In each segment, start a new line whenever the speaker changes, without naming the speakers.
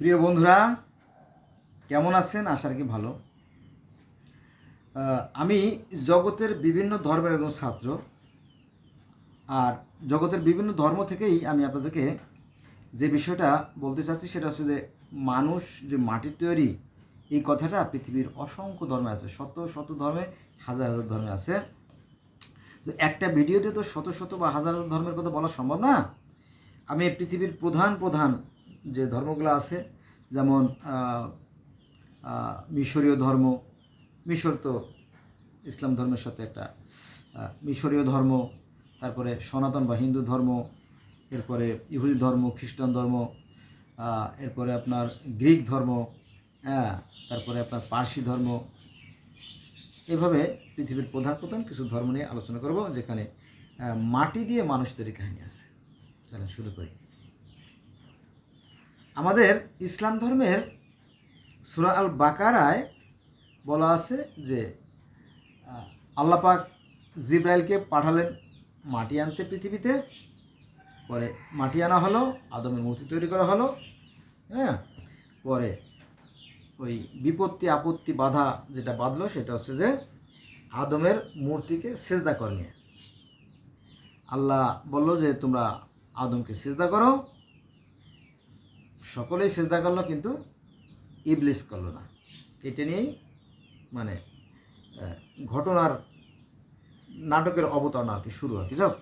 প্রিয় বন্ধুরা, কেমন আছেন? আশা কি ভালো। আমি জগতের বিভিন্ন ধর্মের একজন ছাত্র, আর জগতের বিভিন্ন ধর্ম থেকেই আমি আপনাদেরকে যে বিষয়টা বলতে চাচ্ছি সেটা হচ্ছে যে মানুষ যে মাটির তৈরি, এই কথাটা পৃথিবীর অসংখ্য ধর্মে আছে, শত শত ধর্মে, হাজার হাজার ধর্মে আছে। তো একটা ভিডিওতে তো শত শত বা হাজার হাজার ধর্মের কথা বলা সম্ভব না। আমি পৃথিবীর প্রধান প্রধান যে ধর্মগুলো আছে, যেমন মিশরীয় ধর্ম, মিশর তো ইসলাম ধর্মের সাথে একটা মিশরীয় ধর্ম, তারপরে সনাতন বা হিন্দু ধর্ম, এরপরে ইহুদি ধর্ম, খ্রিস্টান ধর্ম এরপরে আপনার গ্রিক ধর্ম হ্যাঁ তারপরে আপনার পার্সি ধর্ম। এভাবে পৃথিবীর প্রধান প্রধান কিছু ধর্ম নিয়ে আলোচনা করব, যেখানে মাটি দিয়ে মানুষ তৈরি কাহিনী আছে। চলেন শুরু করি। আমাদের ইসলাম ধর্মের সুরা আল বাকারায় বলা আছে যে আল্লাপাক জিব্রাইলকে পাঠালেন মাটি আনতে পৃথিবীতে। পরে মাটি আনা হলো আদমের মূর্তি তৈরি করা হলো হ্যাঁ? পরে ওই বিপত্তি, আপত্তি, বাধা যেটা বাঁধলো, সেটা হচ্ছে যে আদমের মূর্তিকে সেজদা করে নিয়ে। আল্লাহ বলল যে, তোমরা আদমকে সেজদা করো সকলেই সেজদা করল, কিন্তু ইবলিস করল না। এটা নিয়েই মানে ঘটনার নাটকের অবতরণ আর কি শুরু আর কি, যাও।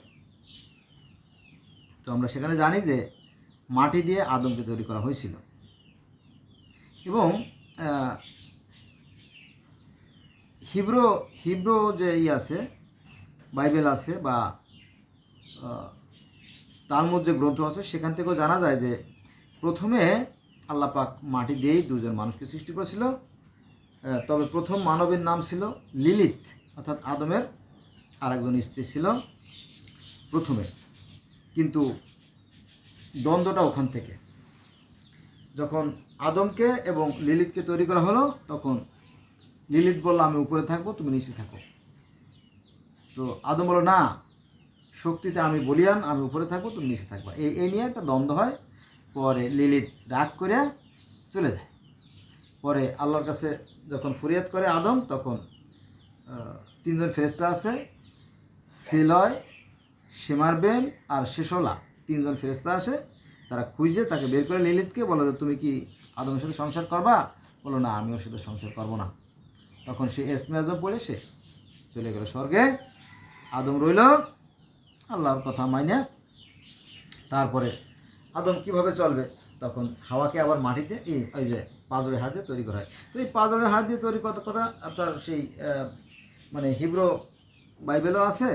তো আমরা সেখানে জানি যে মাটি দিয়ে আদমকে তৈরি করা হয়েছিল। এবং হিব্রো হিব্রো যে ই আছে, বাইবেল আছে বা তালমুদ যে গ্রন্থ আছে, সেখান থেকেও জানা যায় যে প্রথমে আল্লাহ পাক মাটি দিয়েই দুজন মানুষকে সৃষ্টি করেছিল। তবে প্রথম মানবের নাম ছিল লিলিত অর্থাৎ আদমের আরেকজন স্ত্রী ছিল প্রথমে। কিন্তু দ্বন্দ্বটা ওখান থেকে। যখন আদমকে এবং লিলিতকে তৈরি করা হলো, তখন লিলিত বলল, আমি উপরে থাকব, তুমি নিচে থাকো। তো আদম বলো না, শক্তিতে আমি বলিয়ান, আমি উপরে থাকব, তুমি নিচে থাকবা। এই এই নিয়ে একটা দ্বন্দ্ব হয়। পরে লিলিত রাগ করে চলে যায়। পরে আল্লাহর কাছে যখন ফরিয়াদ করে আদম, তখন তিনজন ফেরেস্তা আছে, সেলয় সেমারবেন আর শেষলা তিনজন ফেরেস্তা আসে তারা খুঁজে তাকে বের করে লিলিতকে বলো যে, তুমি কি আদমের সাথে সংসার করবা? বলো না, আমি ওর সাথে সংসার করব না। তখন সে এসমে আজম পড়ে, সে চলে গেল স্বর্গে। আদম রইল, আল্লাহর কথা মাইনে। তারপরে আদম কীভাবে চলবে? তখন হাওয়াকে আবার মাটিতে এই ওই যে পাজরের হাড় দিয়ে তৈরি করা হয়। তো এই পাজরের হাড় দিয়ে তৈরি কত কথা আপনার সেই মানে হিব্রো বাইবেলও আছে,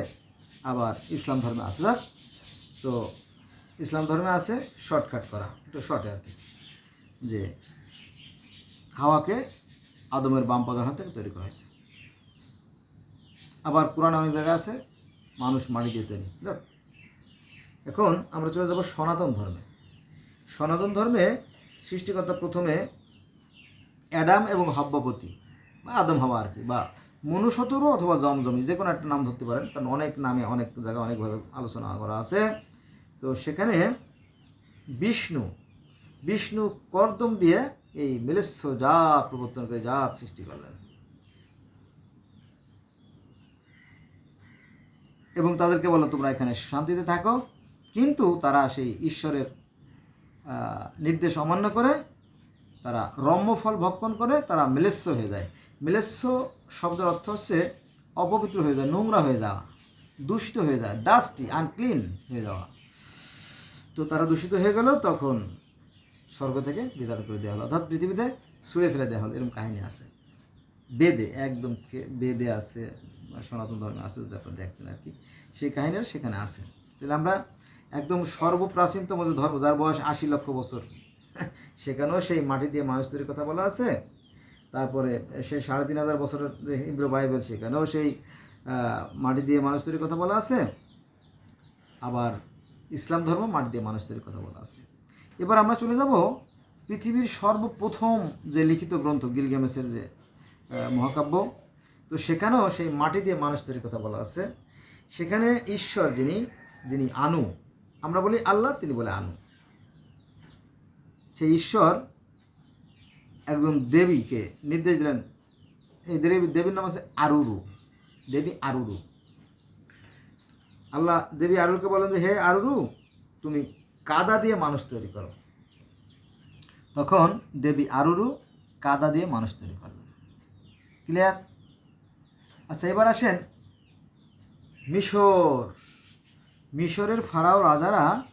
আবার ইসলাম ধর্মে যাক, তো ইসলাম ধর্মে আছে শর্টকাট করা, একটু শর্টে আর কি। যে হাওয়াকে আদমের বাম পাদার থেকে তৈরি করা হয়েছে। আবার পুরানো অনেক জায়গা আছে, মানুষ মাটি দিয়ে তৈরি। এখন আমরা চলে যাব সনাতন ধর্মে। সনাতন ধর্মে সৃষ্টিকর্তা প্রথমে অ্যাডাম এবং হাব্বাপতি, বা আদম, হাওয়া আর কি, বা মনুসতরু অথবা জমজমি, যে কোনো একটা নাম ধরতে পারেন, কারণ অনেক নামে, অনেক জায়গায় অনেকভাবে আলোচনা করা আছে। তো সেখানে বিষ্ণু বিষ্ণু কর্দম দিয়ে এই মেলেস্য জাত প্রবর্তন করে জাত সৃষ্টি করলেন। এবং তাদেরকে বলো তোমরা এখানে শান্তিতে থাকো। কিন্তু তারা সেই ঈশ্বরের নির্দেশ অমান্য করে, তারা রম্যফল ভক্ষণ করে, তারা মেলেস্য হয়ে যায়। মেলেস্য শব্দের অর্থ হচ্ছে অপবিত্র হয়ে যায়, নোংরা হয়ে যাওয়া, দূষিত হয়ে যায় ডাস্টি আনক্লিন হয়ে যাওয়া। তো তারা দূষিত হয়ে গেল, তখন স্বর্গ থেকে বিদায় করে দেওয়া হলো। অর্থাৎ পৃথিবীতে ছুঁড়ে ফেলে দেওয়া হলো, এরকম কাহিনী আছে। বেদে, একদম বেদে আছে, সনাতন ধর্মে আছে যদি আপনারা দেখতেন আর কি। সেই কাহিনীটা সেখানে আছে। তাহলে আমরা একদম সর্বপ্রাচীনতম যে ধর্ম, যার বয়স আশি লক্ষ বছর। সেখানেও সেই মাটি দিয়ে মানুষ তৈরির কথা বলা আছে। তারপরে সেই সাড়ে তিন হাজার বছরের যে হিব্রু বাইবেল, সেখানেও সেই মাটি দিয়ে মানুষ তৈরির কথা বলা আছে। আবার ইসলাম ধর্ম মাটি দিয়ে মানুষ তৈরির কথা বলা আছে। এবার আমরা চলে যাব পৃথিবীর সর্বপ্রথম যে লিখিত গ্রন্থ, গিলগেমেসের যে মহাকাব্য। তো সেখানেও সেই মাটি দিয়ে মানুষ তৈরির কথা বলা আছে। সেখানে ঈশ্বর যিনি যিনি আনু আমরা বলি আল্লাহ, তিনি বলে আনু সেই ঈশ্বর একজন দেবীকে নির্দেশ দিলেন, এই দেবী, দেবীর নাম হচ্ছে আরুরু, দেবী আরুরু। আল্লাহ, দেবী আরুরুকে বলেন যে, হে আরুরু, তুমি কাদা দিয়ে মানুষ তৈরি করো। তখন দেবী আরুরু কাদা দিয়ে মানুষ তৈরি করবেন ক্লিয়ার? আচ্ছা এবার আসেন মিশর। মিশরের ফারাও রাজারা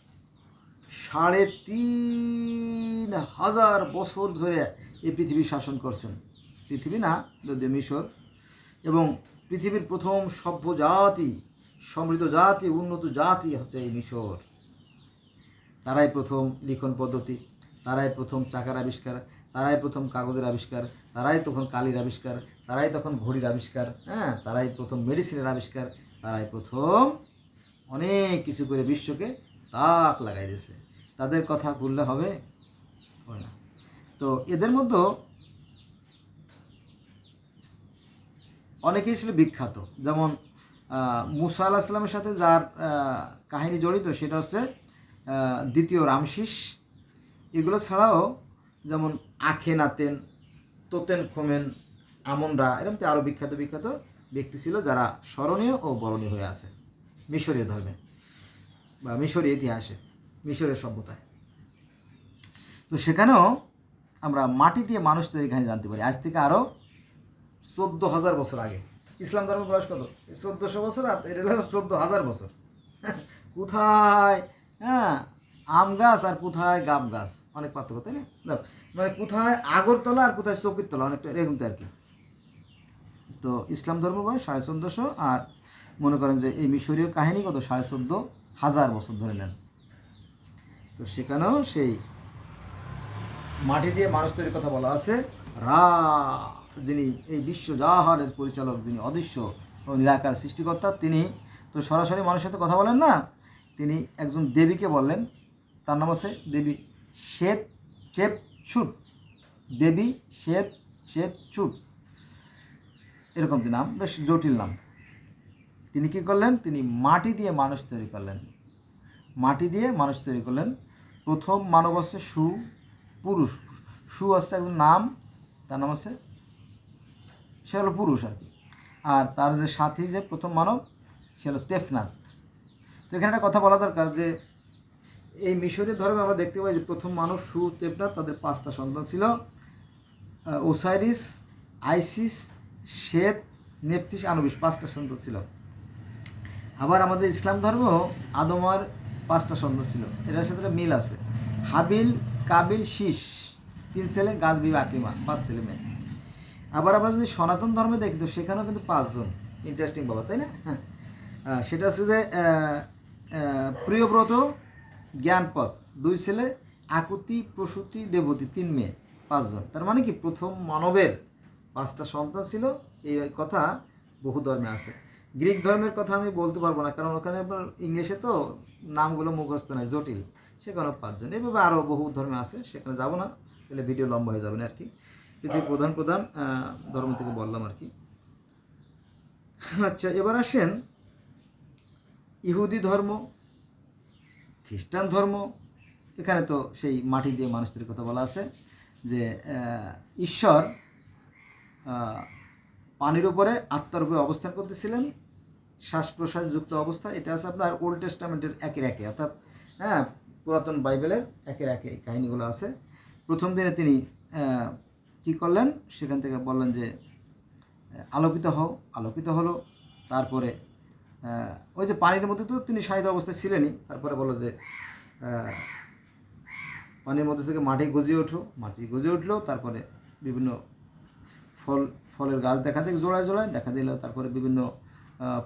সাড়ে তিন হাজার বছর ধরে এই পৃথিবী শাসন করছেন। পৃথিবী না যদি মিশর। এবং পৃথিবীর প্রথম সভ্য জাতি, সমৃদ্ধ জাতি, উন্নত জাতি হচ্ছে এই মিশর। তারাই প্রথম লিখন পদ্ধতি, তারাই প্রথম চাকার আবিষ্কার, তারাই প্রথম কাগজের আবিষ্কার, তারাই তখন কালির আবিষ্কার, তারাই তখন ঘড়ির আবিষ্কার হ্যাঁ তারাই প্রথম মেডিসিনের আবিষ্কার, তারাই প্রথম অনেক কিছু করে বিশ্বকে তাক লাগাই দিয়েছে। তাদের কথা বললে হবে? হয় না। তো এদের মধ্যে অনেকেই ছিল বিখ্যাত। যেমন মুসা আল্লাহ সাল্লামের সাথে যার কাহিনী জড়িত সেটা হচ্ছে দ্বিতীয় রামশিস। এগুলো ছাড়াও যেমন আখে নাতেন তোতেন খোমেন, আমনরা এরকম আরও বিখ্যাত বিখ্যাত ব্যক্তি ছিল যারা স্মরণীয় ও বরণীয় হয়ে আছে। মিশরীয় ধর্মে বা মিশরীয় ইতিহাসে মিশরের সভ্যতায়। তো সেখানেও আমরা মাটি দিয়ে মানুষ তৈরি কাহিনী জানতে পারি। আজ থেকে আরও চোদ্দ হাজার বছর আগে। ইসলাম ধর্ম বয়স কত? চোদ্দোশো বছর আর এটা হলো চোদ্দ হাজার বছর। কোথায়? হ্যাঁ আম গাছ আর কোথায় গাব গাছ? অনেক পার্থক্য, তাই না? মানে কোথায় আগরতলা আর কোথায় চকিরতলা অনেকটা এরকম আর কি। তো ইসলাম ধর্ম বয়স সাড়ে চোদ্দোশো আর মনে করেন যে এই মিশরীয় কাহিনী কত? সাড়ে চোদ্দ হাজার বছর ধরে নেন। তো সেখানেও সেই মাটি দিয়ে মানুষ তৈরির কথা বলা আছে। রা, যিনি এই বিশ্ব জাহানের পরিচালক, যিনি অদৃশ্য ও নিরাকার সৃষ্টিকর্তা, তিনি তো সরাসরি মানুষের সাথে কথা বলেন না, তিনি একজন দেবীকে বললেন। তার নাম আছে দেবী শ্বেত চেপ ছুট দেবী শ্বেত শ্বেত ছুট এরকম নাম, বেশ জটিল নাম। তিনি কি করলেন? তিনি মাটি দিয়ে মানুষ তৈরি করলেন। মাটি দিয়ে মানুষ তৈরি করলেন। প্রথম মানব হচ্ছে সু, পুরুষ। সু হচ্ছে একজন নাম, তার নাম হচ্ছে, সে হলো পুরুষ আর কি। আর তার যে সাথী, যে প্রথম মানব, সে হলো তেফনাথ। তো এখানে একটা কথা বলা দরকার যে, এই মিশরীয় ধর্মে আমরা দেখতে পাই যে প্রথম মানব সু, তেফনাথ, তাদের পাঁচটা সন্তান ছিল ওসাইরিস, আইসিস শ্বেত, নেপথিস আনুবিস পাঁচটা সন্তান ছিল। আবার আমাদের ইসলাম ধর্ম আদমার পাঁচটা সন্তান ছিল। এটার সাথে মিল আছে। হাবিল, কাবিল, শীষ, তিন ছেলে, গাছ বিবা আকিমা পাঁচ ছেলে মেয়ে। আবার আমরা যদি সনাতন ধর্মে দেখি, তো সেখানেও কিন্তু পাঁচজন। ইন্টারেস্টিং বাবা তাই না? সেটা হচ্ছে যে প্রিয়ব্রত, জ্ঞানপথ, দুই ছেলে, আকুতি, প্রসূতি, দেবতী, তিন মেয়ে, পাঁচজন। তার মানে কি? প্রথম মানবের পাঁচটা সন্তান ছিল, এই কথা বহু ধর্মে আছে। গ্রিক ধর্মের কথা আমি বলতে পারব না, কারণ ওখানে আপনার ইংলিশে তো নামগুলো মুখস্থ নাই, জটিল। সেখানে পাঁচজন, এভাবে আরও বহু ধর্মে আছে, সেখানে যাব না, তাহলে ভিডিও লম্বা হয়ে যাবে না আর কি। পৃথিবীর প্রধান প্রধান ধর্ম থেকে বললাম আর কি। আচ্ছা এবার আসেন, ইহুদি ধর্ম, খ্রিস্টান ধর্ম, এখানে তো সেই মাটি দিয়ে মানুষদের কথা বলা আছে যে ঈশ্বর পানির উপরে আত্মার উপরে অবস্থান করতেছিলেন। শ্বাস প্রশ্বাস যুক্ত অবস্থা, এটা আছে আপনার ওল্ড টেস্টামেন্টের একের একে, অর্থাৎ হ্যাঁ পুরাতন বাইবেলের একের একে এই কাহিনীগুলো আছে। প্রথম দিনে তিনি কি করলেন? সেখান থেকে বললেন যে, আলোকিত হও, আলোকিত হলো। তারপরে ওই যে পানির মধ্যে তো তিনি সাহিত্য অবস্থায় ছিলেনই। তারপরে বলল যে পানির মধ্যে থেকে মাটি গজিয়ে ওঠো, মাটি গজিয়ে উঠল। তারপরে বিভিন্ন ফল, ফলের গাছ দেখা দিক জোড়ায় জোড়ায় দেখা দিল। তারপরে বিভিন্ন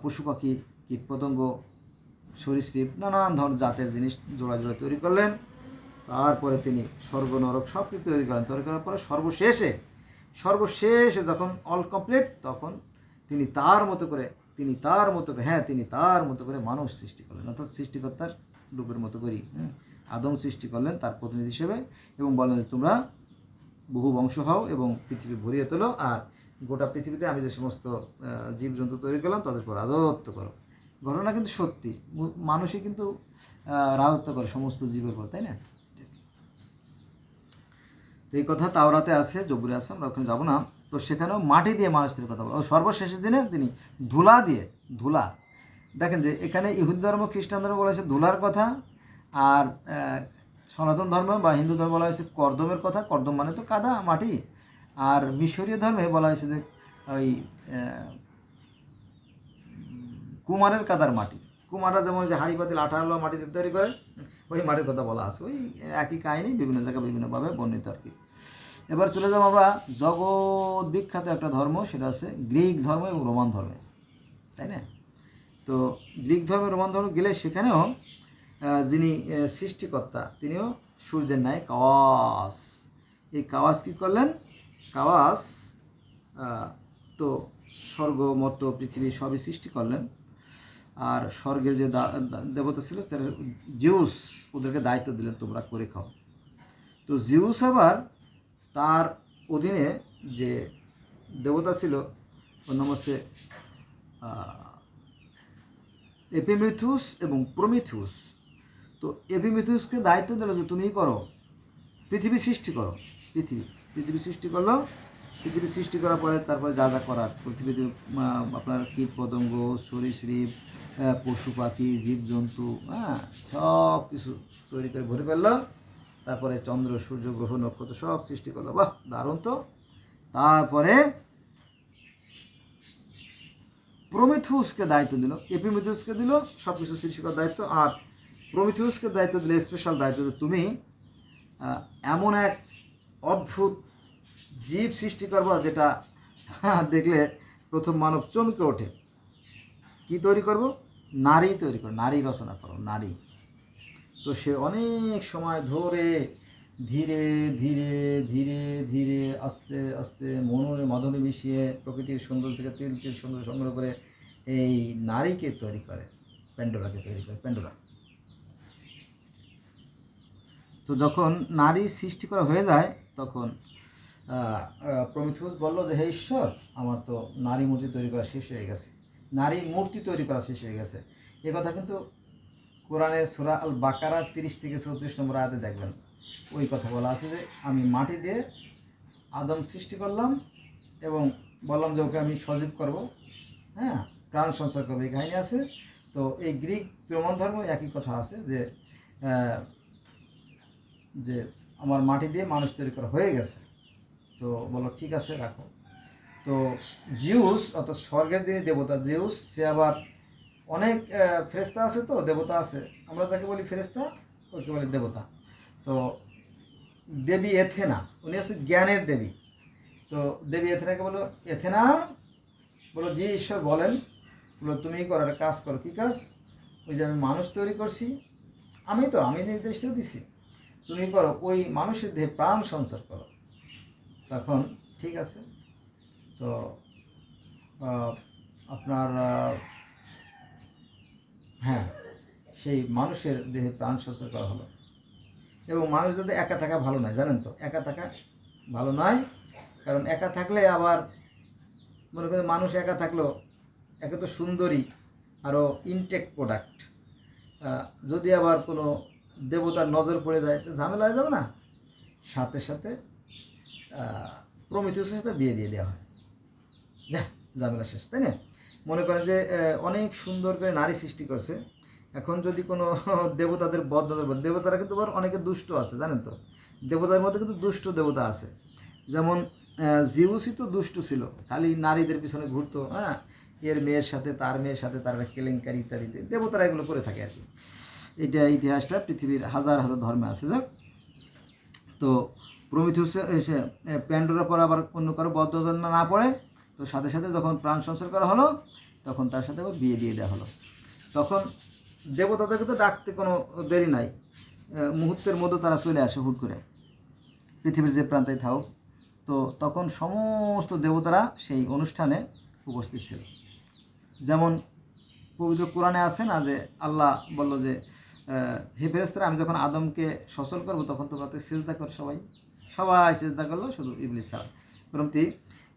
পশু পাখি, কীটপতঙ্গ, সরীসৃপ, নানান ধরনের জাতের জিনিস জোড়া জোড়া তৈরি করলেন। তারপরে তিনি স্বর্গ সব কিছু তৈরি করেন। তৈরি করার পরে সর্বশেষে সর্বশেষে যখন অল কমপ্লিট তখন তিনি তার মতো করে, তিনি তার মতো করে হ্যাঁ তিনি তার মতো করে মানুষ সৃষ্টি করলেন। অর্থাৎ সৃষ্টিকর্তার রূপের মতো করি আদম সৃষ্টি করলেন তার প্রতিনিধি হিসেবে এবং বলেন যে তোমরা বহু বংশ হও এবং পৃথিবী ভরিয়ে তোলো আর গোটা পৃথিবীতে আমি যে সমস্ত জীবজন্তু তৈরি করলাম তাদের উপর রাজত্ব করো। ঘটনা কিন্তু সত্যি। মানুষই কিন্তু রাজত্ব করে সমস্ত জীবের উপর, তাই না? তো এই কথা তাওরাতে আছে, জবুরে আছে, আমরা ওখানে যাব না। তো সেখানেও মাটি দিয়ে মানুষের কথা বলে। ও সর্বশেষের দিনে তিনি ধুলা দিয়ে, ধুলা। দেখেন যে এখানে ইহুদ ধর্ম, খ্রিস্টান ধর্ম বলেছে ধুলার কথা, আর সনাতন ধর্ম বা হিন্দু ধর্ম বলা হয়েছে কর্দমের কথা। কর্দম মানে তো কাদা, মাটি। আর মিশরীয় ধর্মে বলা হয়েছে যে ওই কুমারের কাদার মাটি। কুমাররা যেমন যে হাঁড়ি পাতিল, আঠা আলো মাটি তৈরি করে, ওই মাটির কথা বলা আছে। ওই একই কাহিনি, বিভিন্ন জায়গায় বিভিন্নভাবে বর্ণিত আর কি। এবার চলে যাব আমরা জগৎ বিখ্যাত একটা ধর্ম, সেটা হচ্ছে গ্রিক ধর্ম এবং রোমান ধর্মে। তাই না? তো গ্রিক ধর্ম, রোমান ধর্ম গেলে সেখানেও যিনি সৃষ্টিকর্তা, তিনিও সূর্যের ন্যায় কাওয়াস। এই কাওয়াস কী করলেন? কাওয়াস তো স্বর্গ মত পৃথিবী সবই সৃষ্টি করলেন। আর স্বর্গের যে দেবতা ছিল, তার জিউস ওদেরকে দায়িত্ব দিলেন, তোমরা করে খাও। তো জিউস আবার তার অধীনে যে দেবতা ছিল, ওর নাম হচ্ছে এপিমিথুস এবং প্রমিথুস তো এপিমিথুসকে দায়িত্ব দিল যে তুমিই করো। পৃথিবী সৃষ্টি করো। পৃথিবী। পৃথিবী সৃষ্টি করল। পৃথিবী সৃষ্টি করার পরে তারপরে যা যা করার, পৃথিবীতে আপনার কীট পতঙ্গ, সরীসৃপ পশু পাখি জীবজন্তু হ্যাঁ সব কিছু তৈরি করে ভরে ফেলল। তারপরে চন্দ্র, সূর্য, গ্রহ, নক্ষত্র সব সৃষ্টি করল। বাহ, দারুণ তো। তারপরে প্রমিথুসকে দায়িত্ব দিল। এপিমিথুসকে দিল। সব কিছু সৃষ্টি করার দায়িত্ব। আর প্রমিথুসকে দায়িত্ব দিলে স্পেশাল দায়িত্ব যে তুমি এমন এক অদ্ভুত জীব সৃষ্টি করব যেটা দেখলে প্রথম মানব চমকে ওঠে। কি তৈরি করব? নারী তৈরি করো, নারী রচনা করো, নারী। তো সে অনেক সময় ধরে ধীরে ধীরে ধীরে ধীরে আস্তে আস্তে মনের মাধুরী মিশিয়ে প্রকৃতির সুন্দর থেকে তিল তিল সুন্দর সংগ্রহ করে এই নারীকে তৈরি করে প্যান্ডোরাকে তৈরি করে প্যান্ডোরা তো যখন নারী সৃষ্টি করা হয়ে যায়, তখন প্রমিথুস বলল যে, হে ঈশ্বর, আমার তো নারী মূর্তি তৈরি করা শেষ হয়ে গেছে। নারী মূর্তি তৈরি করা শেষ হয়ে গেছে। এ কথা কিন্তু কোরআনে সুরা আল বাকারা তিরিশ থেকে চৌত্রিশ নম্বর আয়াতে দেখবেন। ওই কথা বলা আছে যে, আমি মাটি দিয়ে আদম সৃষ্টি করলাম এবং বললাম যে, ওকে আমি সজীব করব। হ্যাঁ প্রাণ সঞ্চার করব। এই কাহিনী আছে। তো এই গ্রিক রোমান ধর্ম একই কথা আছে যে যে আমার মাটি দিয়ে মানুষ তৈরি করা হয়ে গেছে। তো বলো ঠিক আছে রাখো। তো জিউস অর্থাৎ স্বর্গের যিনি দেবতা জিউস সে আবার অনেক আহ, ফেরেশতা আছে তো দেবতা আছে। আমরা যাকে বলি ফেরেশতা ওকে বলি দেবতা। তো দেবী এথেনা উনি হচ্ছে জ্ঞানের দেবী। তো দেবী এথেনাকে বলো এথেনা বলো জি ঈশ্বর বলেন। বলো তুমি করো একটা কাজ করো। কী কাজ? ওই যে আমি মানুষ তৈরি করছি। আমি তো আমি নির্দেশ দিছি। তুমি করো ওই মানুষের দেহে প্রাণ সঞ্চার করো। তখন ঠিক আছে? তো আপনার হ্যাঁ সেই মানুষের দেহে প্রাণ সঞ্চার করা হলো। এবং মানুষ যদি একা থাকা ভালো নয়, জানেন তো, একা থাকা ভালো নয়। কারণ একা থাকলে আবার, মনে করেন মানুষ একা থাকলেও একে তো সুন্দরী আরও ইনটেক প্রোডাক্ট। যদি আবার কোনো দেবতার নজর পড়ে যায় ঝামেলা হয়ে যাবে না? সাথে সাথে প্রমিথিউসের সাথে বিয়ে দিয়ে দেওয়া হয়। যা ঝামেলা শেষ তাই না? মনে করেন যে অনেক সুন্দর করে নারী সৃষ্টি করছে। এখন যদি কোনো দেবতাদের বদ নজর দেবতারা কিন্তু আবার অনেকে দুষ্ট আছে জানেন তো? দেবতার মধ্যে কিন্তু দুষ্ট দেবতা আছে। যেমন আহ, জিউসই তো দুষ্ট ছিল খালি নারীদের পিছনে ঘুরতো হ্যাঁ? এর মেয়ের সাথে তার মেয়ের সাথে তার কেলেঙ্কারি ইত্যাদিতে দেবতারা এগুলো করে থাকে আর কি। এটা ইতিহাসটা পৃথিবীর হাজার হাজার ধর্মে আছে, যাক। তো প্রমিথিউস এসে প্যান্ডোরার পর আবার অন্য কারও বদ্ধজন না পড়ে, তো সাথে সাথে যখন প্রাণ সংসার করা হলো, তখন তার সাথে আবার বিয়ে দিয়ে দেওয়া হলো। তখন দেবতাদেরকে তো ডাকতে কোনো দেরি নাই মুহূর্তের মধ্যে তারা চলে আসে হুট করে, পৃথিবীর যে প্রান্তে থাকুক। তো তখন সমস্ত দেবতারা সেই অনুষ্ঠানে উপস্থিত ছিল। যেমন পবিত্র কোরআনে আছে না যে আল্লাহ বলল যে হে ফেরেস্তারা আমি যখন আদমকে সচল করব, তখন তোমরা তো সেজদা কর সবাই। সবাই সেজদা করল, শুধু ইবলিস ছাড়া। এরমতি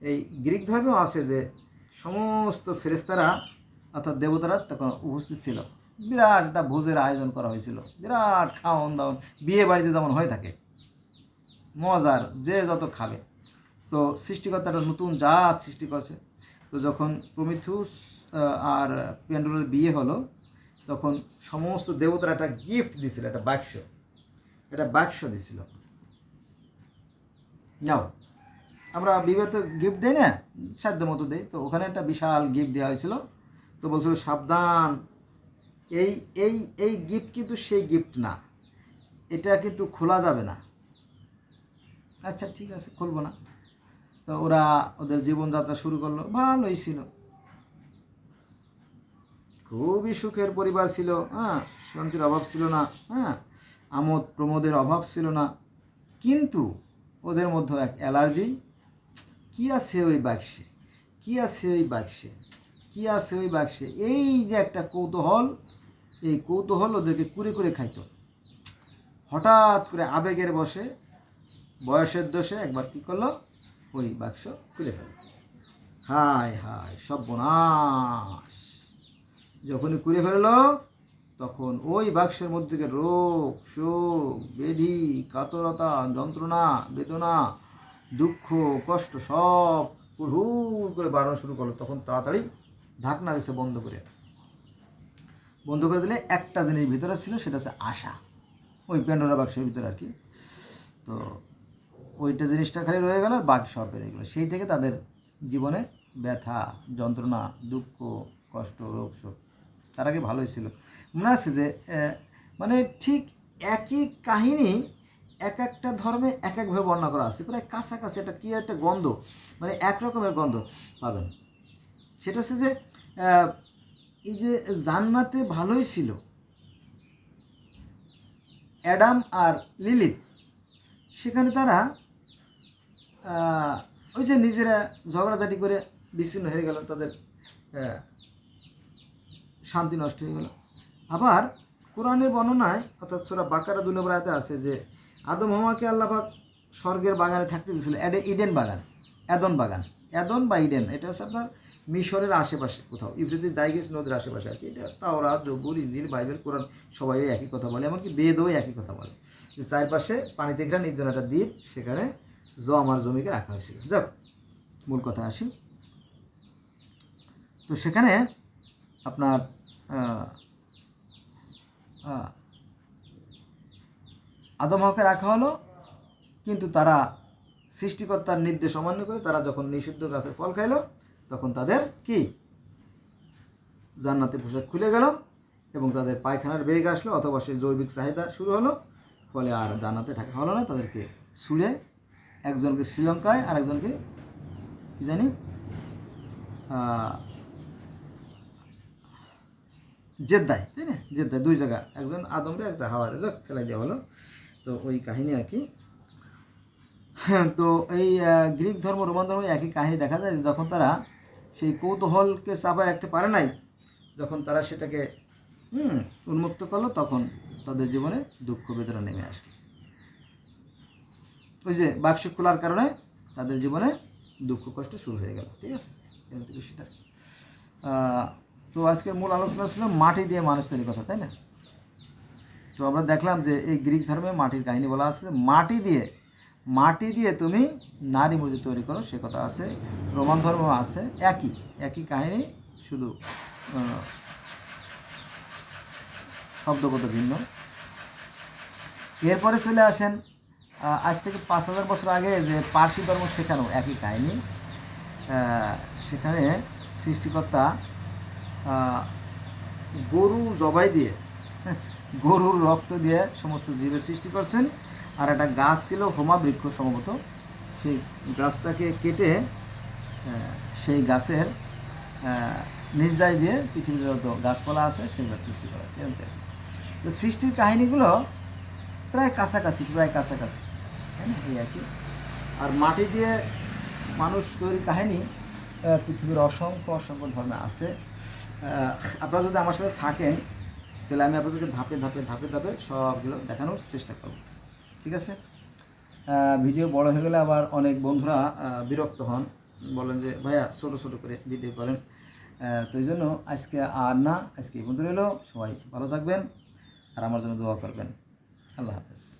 এই গ্রিক ধর্মেও আছে যে, সমস্ত ফেরেস্তারা অর্থাৎ দেবতারা তখন উপস্থিত ছিল। বিরাট একটা ভোজের আয়োজন করা হয়েছিল। বিরাট খাওয়ান দাওয়ান বিয়ে বাড়িতে যেমন হয়ে থাকে। মজার, যে যত খাবে। তো সৃষ্টিকর্তা একটা নতুন জাত সৃষ্টি করছে। তো যখন প্রমিথুস আর পেন্ডুলের বিয়ে হলো তখন সমস্ত দেবতারা একটা গিফট দিছিল, একটা বাক্স। একটা বাক্স দিছিল। নাও, আমরা বিবাহিত গিফট দেই না? সাধ্য মতো দেই। তো ওখানে একটা বিশাল গিফট দেওয়া হয়েছিল। তো বলছিল, সাবধান। এই এই এই গিফট কিন্তু সেই গিফট না। এটা কিন্তু খোলা যাবে না। আচ্ছা ঠিক আছে, খুলবো না। তো ওরা ওদের জীবনযাত্রা শুরু করল। ভালোই ছিল। খুবই সুখের পরিবার ছিল হ্যাঁ শান্তির অভাব ছিল না হ্যাঁ আমোদ প্রমোদের অভাব ছিল না। কিন্তু ওদের মধ্যে এক অ্যালার্জি, কি আছে ওই বাক্সে? কি আছে ওই বাক্সে? কি আছে ওই বাক্সে? এই যে একটা কৌতূহল, এই কৌতূহল ওদেরকে কুড়ে করে খাইতো। হঠাৎ করে আবেগের বসে বয়সের দোষে একবার কী করল? ওই বাক্স খুলে ফেলল। হায় হায়, সর্বনাশ। যখনই খুলে ফেলল, তখন ওই বাক্সের মধ্যে থেকে রোগ, শোক, বেধি, কাতরতা, যন্ত্রণা, বেদনা, দুঃখ, কষ্ট সব হুড় করে বাড়ানো শুরু করল। তখন তাড়াতাড়ি ঢাকনা দিছে বন্ধ করে। বন্ধ করে দিলে একটা জিনিস ভিতরে ছিল, সেটা হচ্ছে আশা। ওই প্যান্ডোরা বাক্সের ভিতরে আর কি। তো ওইটা জিনিসটা খালি রয়ে গেল আর বাকি সব বেড়ে গেলো। সেই থেকে তাদের জীবনে ব্যথা, যন্ত্রণা, দুঃখ, কষ্ট, রোগ, শোক তার আগে ভালোই ছিল। মনে আছে যে মানে ঠিক একই কাহিনী এক একটা ধর্মে এক একভাবে বর্ণনা করা আছে। প্রায় কাছাকাছি একটা কী একটা গন্ধ মানে এক রকমের গন্ধ পাবেন। সেটা হচ্ছে যে এই যে জান্নাতে ভালোই ছিল। অ্যাডাম আর লিলিত সেখানে তারা ওই যে নিজেরা ঝগড়াঝাটি করে বিচ্ছিন্ন হয়ে গেল তাদের শান্তি নষ্ট হয়ে গেল। আবার কোরআনের বর্ণনায় অর্থাৎ সোরা বাকারা দুই নম্বর আয়তে আছে যে, আদম হমাকে আল্লাহাক স্বর্গের বাগানে থাকতে দিয়েছিল এডে ইডেন বাগান অ্যাদন বাগান। অ্যাদন বা ইডেন, এটা হচ্ছে আপনার মিশরের আশেপাশে কোথাও ইফ্রিতিস দাইগিস নদীর আশেপাশে আর কি। এটা তাওরা জবুর, ইঞ্জিল, বাইবেল, কোরআন সবাই একই কথা বলে, এমনকি বেদও একই কথা বলে। যে চারপাশে পানিতে ঘেরা নির্জন একটা দ্বীপ, সেখানে জ আমার জমিকে রাখা হয়েছিল। যাক, মূল কথা আসি। তো সেখানে আপনার আদম হকে রাখা হলো, কিন্তু তারা সৃষ্টিকর্তার নির্দেশ অমান্য করে তারা যখন নিষিদ্ধ গাছের ফল খাইলো, তখন তাদের কি? জান্নাতে পোশাক খুলে গেল এবং তাদের পায়খানার বেগ আসলো, অথবা সেই জৈবিক চাহিদা শুরু হলো। ফলে আর জান্নাতে থাকা হলো না, তাদেরকে ছুড়ে একজনকে শ্রীলঙ্কায় আর একজনকে কি জানি জেদ্দায় তাই না? জেদ্দায় দুই জায়গা একজন আদমরে একজন হাওয়ারে। যাক ফেলাই দেওয়া হলো। তো ওই কাহিনী আর কি। হ্যাঁ, তো এই গ্রিক ধর্ম রোমান ধর্ম একই কাহিনী দেখা যায় যখন তারা সেই কৌতূহলকে চাপায় রাখতে পারে নাই যখন তারা সেটাকে উন্মুক্ত করল তখন তাদের জীবনে দুঃখ বেদনা নেমে আসলো। ওই যে বাক্স খোলার কারণে তাদের জীবনে দুঃখ কষ্ট শুরু হয়ে গেল ঠিক আছে? এরকম তো আজকের মূল আলোচনা ছিল মাটি দিয়ে মানুষ তৈরি কথা, তাই না? তো আমরা দেখলাম যে এই গ্রিক ধর্মে মাটির কাহিনী বলা আছে, মাটি দিয়ে মাটি দিয়ে তুমি নারী মজুরি তৈরি করো, সে কথা আছে, রোমান ধর্ম আছে, একই একই কাহিনী, শুধু শব্দগত ভিন্ন। এরপরে চলে আসেন আজ থেকে পাঁচ হাজার বছর আগে যে পার্সি ধর্ম শেখানো, একই কাহিনী সেখানে সৃষ্টিকর্তা গরু জবাই দিয়ে গরুর রক্ত দিয়ে সমস্ত জীবের সৃষ্টি করছেন। আর একটা গাছ ছিল হোমা বৃক্ষ সম্ভবত। সেই গাছটাকে কেটে সেই গাছের নির্যাস দিয়ে পৃথিবীর যত গাছপালা আছে সেগুলো সৃষ্টি করা আছে তো সৃষ্টির কাহিনীগুলো প্রায় কাছাকাছি প্রায় কাছাকাছি। না এই আর কি। আর মাটি দিয়ে মানুষ তৈরি কাহিনী পৃথিবীর অসংখ্য অসংখ্য ধর্মে আছে। আপনারা যদি আমার সাথে থাকেন, তাহলে আমি আপনাদেরকে ধাপে ধাপে ধাপে ধাপে সবগুলো দেখানোর চেষ্টা করব। ঠিক আছে? ভিডিও বড় হয়ে গেলে আবার অনেক বন্ধুরা বিরক্ত হন। বলেন যে, ভাইয়া, ছোটো ছোটো করে ভিডিও করেন। তো এই জন্য আজকে আর না, আজকে বন্ধু রইল। সবাই ভালো থাকবেন আর আমার জন্য দোয়া করবেন। আল্লাহ হাফেজ।